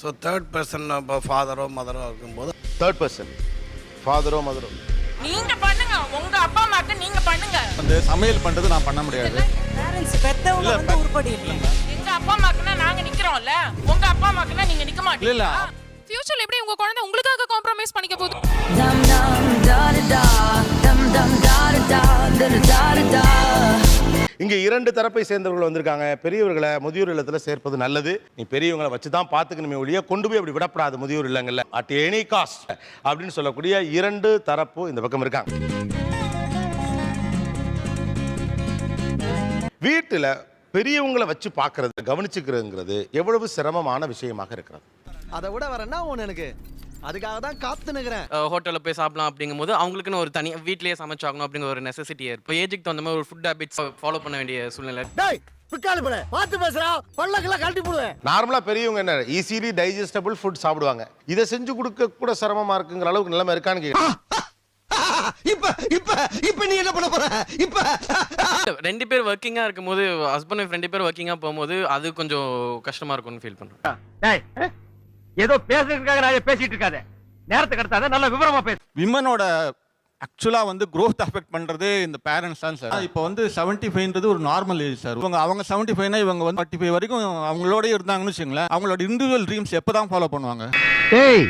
So third person இப்போ ஃபாதரோ மதரோ இருக்கும்போது third person ஃபாதரோ மதரோ நீங்க பண்ணுங்க. உங்க அப்பா அம்மாக்கு நீங்க பண்ணுங்க. வந்து சமையல் பண்றது நான் பண்ண முடியாது. பேரண்ட்ஸ் பெத்தவங்க வந்து உருப்படி இல்லை. எங்க அப்பா அம்மாக்குன்னா நாங்க நிக்கிறோம்ல. உங்க அப்பா அம்மாக்குன்னா நீங்க நிக்க இல்ல இல்ல. மாட்டீங்களா ஃபியூச்சர்ல எப்படி உங்க குழந்தை உங்களுக்காக காம்ப்ரமைஸ் பண்ணிக்க போகுது? Dum dum da da da, dum dum da இங்கே இரண்டு தரப்பை சேர்ந்தவர்கள் வந்திருக்காங்க. பெரியவர்களை முதியோர் இல்லத்தில் சேர்ப்பது நல்லது. நீ பெரியவங்களை வச்சு தான் பார்த்துக்கணுமே ஒழிய கொண்டு போய் அப்படி விடப்படாது முதியோர் இல்லங்கள்ல. அட் எனி காஸ்ட் அப்படின்னு சொல்லக்கூடிய இரண்டு தரப்பு இந்த பக்கம் இருக்காங்க. வீட்டில் பெரியவங்களை வச்சு பார்க்கறது கவனிச்சுக்கிறதுங்கிறது எவ்வளவு சிரமமான விஷயமாக இருக்கிறது. அதை விட வரேன்னா என்ன எனக்கு அதுக்காக தான் காத்து நிக்கிறேன் ஹோட்டலில் போய் சாப்பிடலாம் அப்படிங்கும்போது அவங்களுக்குன்னு ஒரு தனி வீட்லயே சமைச்சாகணும் அப்படிங்கிற ஒரு நெசசிட்டி இப்போ ஏஜுக்கு தகுந்த மாதிரி ஒரு ஃபுட் ஹேபிட்ஸ் ஃபாலோ பண்ண வேண்டிய சூழ்நிலை. டேய் பிக்காலி பட பார்த்து பேசுறா பல்லக்கெல்லாம் கழட்டி போடுவேன். நார்மலாக பெரியவங்க என்ன ஈஸிலி டைஜஸ்டபிள் ஃபுட் சாப்பிடுவாங்க. இதை செஞ்சு கொடுக்க கூட சிரமமா இருக்குங்கிற அளவுக்கு நிலைமை இருக்கான்னு கேட்குறேன் இப்ப இப்ப இப்ப நீ என்ன பண்ண போற? இப்ப ரெண்டு பேர் ஒர்க்கிங்காக இருக்கும்போது ஹஸ்பண்ட் ஒய்ஃப் ரெண்டு பேர் ஒர்க்கிங்காக போகும்போது அது கொஞ்சம் கஷ்டமா இருக்கும்னு ஃபீல் பண்ணுறேன் டேய் ஏதோ பேசுறதுக்காக நான் பேசிட்டு இருக்காத. நேரத்துக்கு அடுத்தாத நல்ல விவரமா பேசு. விமனோட ஆக்சுவலாக வந்து growth அஃபெக்ட் பண்ணுறது இந்த பேரண்ட்ஸ் தான் சார் இப்போ வந்து செவன்ட்டி ஃபைவ்ன்றது ஒரு நார்மல் ஏஜ் சார் இவங்க அவங்க செவன்ட்டி ஃபைவ்னா இவங்க வந்து ஃபார்ட்டி ஃபைவ் வரைக்கும் அவங்களோடய இருந்தாங்கன்னு வச்சுங்களேன் அவங்களோட இண்டிவிஜுவல் ட்ரீம்ஸ் எப்போ தான் ஃபாலோ பண்ணுவாங்க? டேய்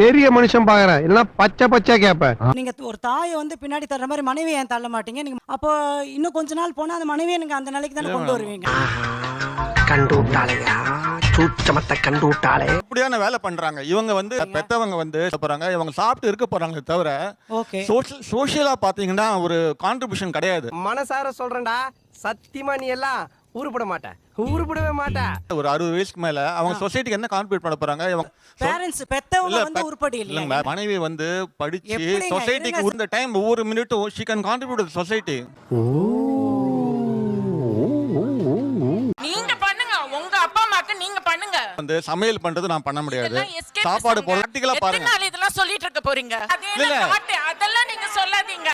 பெரிய மனுஷன் பாக்குறேன் எல்லாம் பச்சை பச்சை கேப்ப. நீங்க ஒரு தாயை வந்து பின்னாடி தர்ற மாதிரி மனைவி ஏன் தள்ள மாட்டீங்க? நீங்க அப்போ இன்னும் கொஞ்ச நாள் போனா அந்த மனைவியை நீங்க அந்த நிலைக்கு தானே கொண்டு வருவீங்க? கண்டு விட்டாளையா சூச்சமத்தை கண்டு விட்டாளே அப்படியான வேலை பண்றாங்க. இவங்க வந்து பெத்தவங்க வந்து போறாங்க இவங்க சாப்பிட்டு இருக்க போறாங்களே தவிர ஓகே. சோஷியல் சோஷியலா பாத்தீங்கன்னா ஒரு கான்ட்ரிபியூஷன் கிடையாது. மனசார சொல்றேன்டா. சத்தியமா நீ எல்லாம் உருப்பட மாட்ட. உருப்படவே மாட்ட. ஒரு அறுபது வயசுக்கு மேல அவங்க சொசைட்டிக்கு என்ன கான்ட்ரிபியூட் பண்ண போறாங்க? இவங்க பேரண்ட்ஸ் பெத்தவங்க வந்து உருப்படி இல்லை மனைவி வந்து படிச்சு? சொசைட்டிக்கு. இந்த டைம் ஒவ்வொரு மினிட்டும் ஷி கேன் கான்ட்ரிபியூட் சொசைட்டி நீங்க அப்பா அம்மாக்கு நீங்க பண்ணுங்க. வந்து சமையல் பண்றது நான் பண்ண முடியாது. சாப்பாடு எத்தனை பாருங்க. நாள் இதெல்லாம் சொல்லிட்டு இருக்க போறீங்க? இல்ல? அதெல்லாம் நீங்க சொல்லாதீங்க.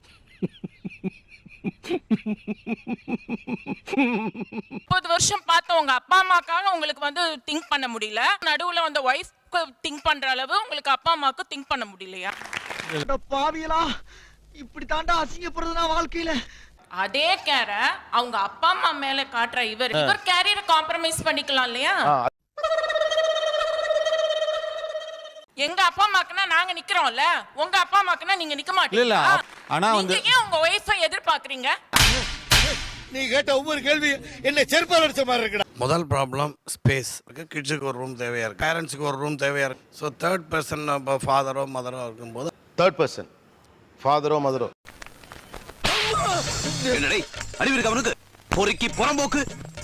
முப்பது வருஷம் பார்த்த உங்க அப்பா அம்மாக்காக உங்களுக்கு வந்து திங்க் பண்ண முடியல. நடுவுல வந்து ஒய்ஃப் திங்க் பண்ற அளவு உங்களுக்கு அப்பா அம்மாக்கு திங்க் பண்ண முடியலையா? பாவியலா இப்படி தாண்டா அசிங்கப்படுறதுனா வாழ்க்கையில. அதே கேர அவங்க அப்பா அம்மா மேல காட்டுற இவர். இவர் கேரியரை காம்ப்ரமைஸ் பண்ணிக்கலாம் இல்லையா? எங்க அப்பா அம்மாக்குன்னா நாங்க நிக்கிறோம்ல. உங்க அப்பா அம்மாக்குன்னா நீங்க நிக்க இல்ல. மாட்டீங்களா ஆனா வந்து- நீங்க ஏன் உங்க ஒய்ஃபை எதிர்பார்க்கறீங்க? நீ கேட்ட ஒவ்வொரு கேள்வி என்ன செருப்பால் அடிச்ச மாதிரி இருக்குடா. முதல் ப்ராப்ளம் ஸ்பேஸ் இருக்கு கிட்ஸுக்கு ஒரு ரூம் தேவையா இருக்கு. பேரண்ட்ஸுக்கு ஒரு ரூம் தேவையா இருக்கு. ஸோ தேர்ட் பர்சன் இப்போ ஃபாதரோ மதரோ இருக்கும்போது தேர்ட் பர்சன் ஃபாதரோ மதரோ அறிவிருக்கு அவனுக்கு? பொறுக்கி புறம்போக்கு.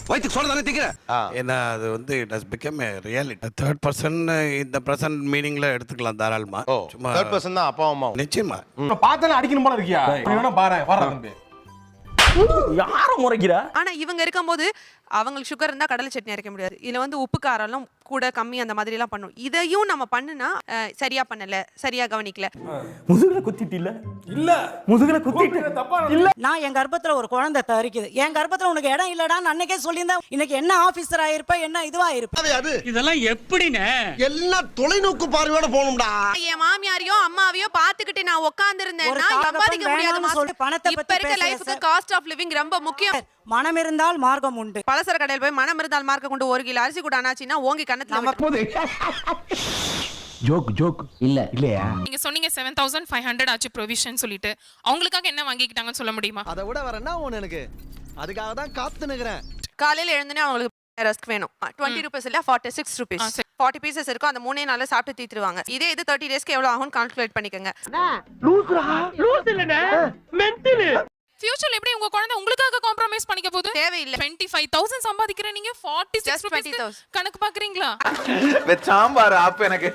வயிற்றுக்கு சொல்ல தானே திங்கிற ஆ. ஏன்னா அது வந்து it has become a reality third person இந்த ப்ரெசன்ட் மீனிங்ல எடுத்துக்கலாம் தாராளமா. ஓ தேர்ட் பர்சன் தான் அப்பா அம்மா. நிச்சயமா. பார்த்தாலே அடிக்கணும் போல இருக்கியா? வேணா பாரு வர தம்பி. யார முறைக்கிறா? ஆனா இவங்க இருக்கும்போது அவங்களுக்கு சுகர் இருந்தா கடலை சட்னி அரைக்க முடியாது. இதுல வந்து உப்பு காரம்லாம் கூட கம்மி அந்த மாதிரி எல்லாம் பண்ணும். இதையும் நம்ம பண்ணுனா சரியா பண்ணல சரியா கவனிக்கல. முதுகுல குத்திட்டு இல்ல? இல்ல. முதுகுல குத்திட்டு இல்ல. நான் என் கர்ப்பத்துல ஒரு குழந்தை தரிக்குது. என் கர்ப்பத்துல உனக்கு இடம் இல்லடான்னு அன்னைக்கே சொல்லியிருந்தேன் இன்னைக்கு என்ன ஆபீசர் ஆயிருப்ப என்ன இதுவா இருப்ப இதெல்லாம் எப்படினே எல்லாம் தொலைநோக்கு பார்வையோட போகணும்டா. என் மாமியாரையோ அம்மாவையோ பாத்துக்கிட்டு நான் உட்கார்ந்து இருந்தேன்னா சம்பாதிக்க முடியாது பணத்தை இப்ப இருக்க லைஃப்க்கு. காஸ்ட் ஆஃப் லிவிங் ரொம்ப முக்கியம். மனம் இருந்தால் மார்க்கம் உண்டு. பலசர கடையில் போய் மனம் இருந்தால் மார்க்க கொண்டு ஒரு கிலோ அரிசி கூட அனாச்சின்னா ஓங்கி கண்ணத்துல விட்டு- ஜோக் ஜோக் இல்ல. இல்லையா? நீங்க சொன்னீங்க செவன் தௌசண்ட் ஃபைவ் ஹண்ட்ரட் ஆச்சு ப்ரொவிஷன் சொல்லிட்டு. அவங்களுக்காக என்ன வாங்கிக்கிட்டாங்கன்னு சொல்ல முடியுமா? அதை விட வேற என்ன ஒண்ணு எனக்கு? அதுக்காக தான் காத்து நிக்கிறேன். காலையில எழுந்தனே அவங்களுக்கு ரஸ்க் வேணும். டுவெண்ட்டி ருபீஸ் இல்ல forty six rupees forty pieces இருக்கும் அந்த மூணே நாள்ல சாப்பிட்டு தீத்துருவாங்க. இதே இது தேர்ட்டி டேஸ்க்கு எவ்வளவு ஆகும் கால்குலேட் பண்ணிக்கோங்க ஃபியூச்சர்ல எப்படி உங்க குழந்தை உங்களுக்காக காம்ப்ரமைஸ் பண்ணிக்க தேவையில்லை டுவெண்ட்டி ஃபைவ் தௌசண்ட் சம்பாதிக்கிற நீங்க ஃபார்ட்டி சிக்ஸ் ருபீஸ் கணக்கு பாக்குறீங்களா? சாம்பார் அப்ப எனக்கு.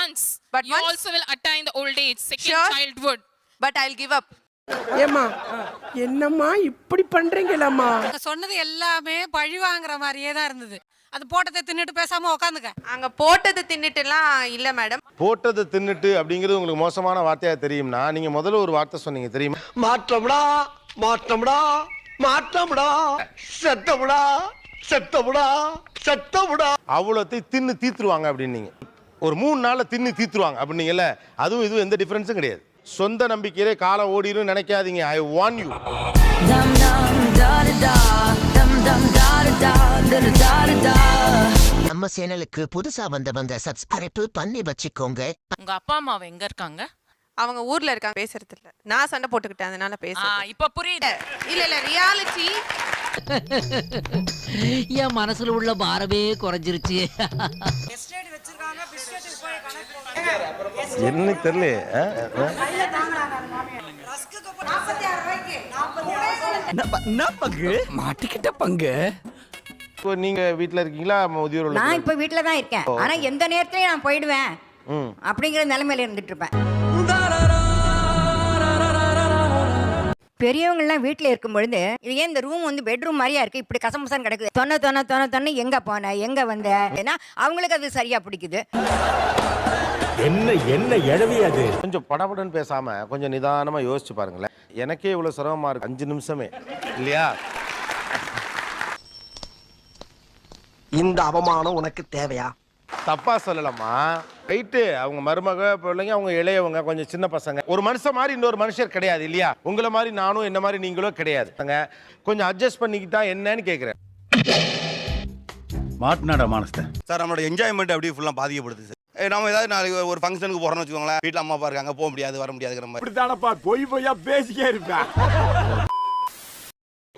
Once but you also will attain the old age second. Childhood but I will give up ஏமா என்னம்மா இப்படி பண்றீங்களம்மா சொன்னது எல்லாமே பழி வாங்குற மாதிரியே தான் இருந்தது. அது போட்டதை தின்னுட்டு பேசாம உட்காந்துக்க அங்க போட்டது தின்னுட்டுலாம் இல்ல மேடம் போட்டதை தின்னுட்டு அப்படிங்கிறது உங்களுக்கு மோசமான வார்த்தையா தெரியும்னா நீங்க முதல்ல ஒரு வார்த்தை சொன்னீங்க தெரியுமா? மாற்றம்டா மாற்றம்டா. மாற்றம்டா செத்தம்டா செத்தமுடா செத்தமுடா. அவ்வளோத்தை தின்னு தீத்துருவாங்க அப்படின்னீங்க. ஒரு மூணு நாள்ல தின்னு தீத்துருவாங்க அப்படின்னீங்கல்ல அதுவும் இதுவும் எந்த டிஃபரன்ஸும் கிடையாது. சொந்த நம்பிக்கையிலே காலம் ஓடிடும் நினைக்காதீங்க. I want you. நம்ம சேனலுக்கு புதுசா வந்தவங்க சப்ஸ்கிரைப் பண்ணி வச்சுக்கோங்க. உங்க அப்பா அம்மாவை எங்க இருக்காங்க? அவங்க ஊர்ல இருக்காங்க பேசுறது இல்ல நான் சண்டை போட்டுக்கிட்டேன் அதனால பேசுறேன் இப்ப புரியுது. இல்ல இல்ல ரியாலிட்டி என் மனசுல உள்ள பாரமே குறைஞ்சிருச்சு. என்ன தெரியல என்ன பங்கு? மாட்டிக்கிட்ட பங்கு. இப்போ நீங்க வீட்ல இருக்கீங்களா? முதியோர் நான்? இப்போ வீட்டில் தான் இருக்கேன் ஆனா எந்த நேரத்துலயும் நான் போயிடுவேன். அப்படிங்கிற நிலைமையில இருந்துட்டு இருப்பேன். பெரியவங்கள்லாம் வீட்டில் இருக்கும் பொழுது இது ஏன் இந்த ரூம் வந்து பெட்ரூம் மாதிரியா இருக்கு? இப்படி கசமுசன்னு கிடக்குது. தொன்ன தொன்ன தொன்ன தொன்ன எங்க போன? எங்க வந்த? ஏன்னா அவங்களுக்கு அது சரியா பிடிக்குது. என்ன என்ன எழவி அது? கொஞ்சம் படபடன்னு பேசாம கொஞ்சம் நிதானமா யோசிச்சு பாருங்களேன். எனக்கே இவ்வளவு சிரமமா இருக்கு. அஞ்சு நிமிஷமே. இல்லையா? இந்த அவமானம் உனக்கு தேவையா? தப்பா சொல்லலாமா ரைட்டு அவங்க மருமக பிள்ளைங்க அவங்க இளையவங்க கொஞ்சம் சின்ன பசங்க. ஒரு மனுஷன் மாதிரி இன்னொரு மனுஷர் கிடையாது இல்லையா? உங்களை மாதிரி நானும் என்ன மாதிரி நீங்களும் கிடையாது. அங்க கொஞ்சம் அட்ஜஸ்ட் பண்ணிக்கிட்டா என்னன்னு கேக்குறேன். மாட்டினாடா மானஸ்த சார் நம்மளோட என்ஜாய்மெண்ட் அப்படியே ஃபுல்லாக பாதிக்கப்படுது சார். நம்ம ஏதாவது நாளைக்கு ஒரு ஃபங்க்ஷனுக்கு போகிறோம்னு வச்சுக்கோங்களேன். வீட்டில் அம்மா அப்பா இருக்காங்க போக முடியாது வர முடியாதுங்கிற மாதிரி. இப்படித்தானப்பா பொய் பொய்யா பேசிக்கே இருப்பேன்.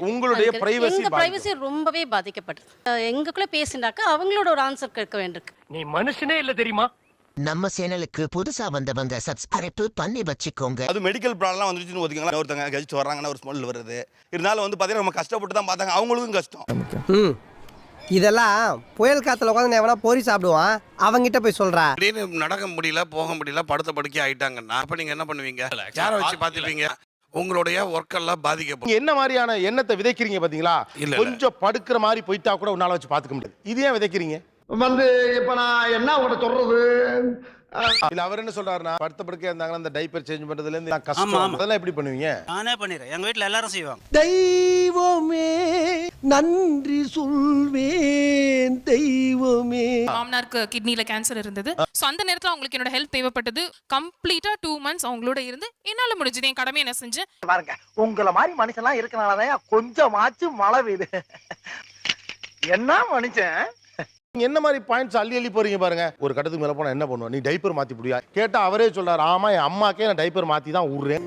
உங்களுடைய பிரைவசி எங்க பிரைவசி ரொம்பவே பாதிக்கப்படுது அஹ் எங்களுக்குள்ள பேசினாக்கா அவங்களோட ஒரு ஆன்சர் கேட்க வேண்டியிருக்கு. நீ மனுஷனே இல்ல தெரியுமா? நம்ம சேனலுக்கு புதுசா வந்தவங்க சப்ஸ்கிரைப் பண்ணி வச்சுக்கோங்க. அது மெடிக்கல் ப்ராப்ளம்லாம் வந்துருச்சுன்னு ஒதுக்கலாம் ஒருத்தங்க கழிச்சு வர்றாங்கன்னா ஒரு ஸ்மெல் வருது. இருந்தாலும் வந்து பார்த்தீங்கன்னா நம்ம கஷ்டப்பட்டு தான் பார்த்தாங்க. அவங்களுக்கும் கஷ்டம். ம். இதெல்லாம் புயல் காத்துல உட்காந்து எவனா பொறி சாப்பிடுவான்? அவங்கிட்ட போய் சொல்றா. திடீர்னு நடக்க முடியல போக முடியல படுத்த படுக்கை ஆயிட்டாங்கன்னா அப்ப நீங்க என்ன பண்ணுவீங்க? யாரை வச்சு பாத்துப்பீங்க உங்களுடைய ஒர்க் எல்லாம் பாதிக்கப்படும். என்ன மாதிரியான எண்ணத்தை விதைக்கிறீங்க பாத்தீங்களா. கொஞ்சம் படுக்கிற மாதிரி போயிட்டா கூட உன்னால வச்சு பாத்துக்க முடியாது. இது ஏன் விதைக்கிறீங்க? வந்து இப்ப நான் என்ன உங்கள்ட்ட சொல்றது? இல்ல அவர் என்ன சொல்றாருன்னா படுத்த படுக்கையா இருந்தாங்கன்னா அந்த டைப்பர் சேஞ்ச் பண்றதுல இருந்து கஷ்டம். அதெல்லாம் எப்படி பண்ணுவீங்க? நானே பண்ணிடுறேன். எங்க வீட்டில் எல்லாரும் செய்வாங்க. தெய்வமே நன்றி சொல்வேன் தெய்வமே. மாமனாருக்கு கிட்னில கேன்சர் இருந்தது. ஸோ அந்த நேரத்தில் அவங்களுக்கு என்னோட ஹெல்ப் தேவைப்பட்டது. கம்ப்ளீட்டா டூ மந்த்ஸ் அவங்களோட இருந்து என்னால முடிஞ்சது. என் கடமை என்ன செஞ்சேன். பாருங்க உங்கள மாதிரி மனுஷன்லாம் இருக்கனாலதான் கொஞ்சமாச்சும் மழை பெய்யுது. என்ன மனுஷன்? என்ன மாதிரி பாயிண்ட்ஸ் அள்ளி அள்ளி போறீங்க பாருங்க. ஒரு கட்டத்துக்கு மேல போனா என்ன பண்ணுவோம் நீ டைப்பர் மாத்தி புடியா? கேட்டா அவரே சொல்றாரு ஆமா என் அம்மாக்கே நான் டைப்பர் மாத்தி தான் விடுறேன்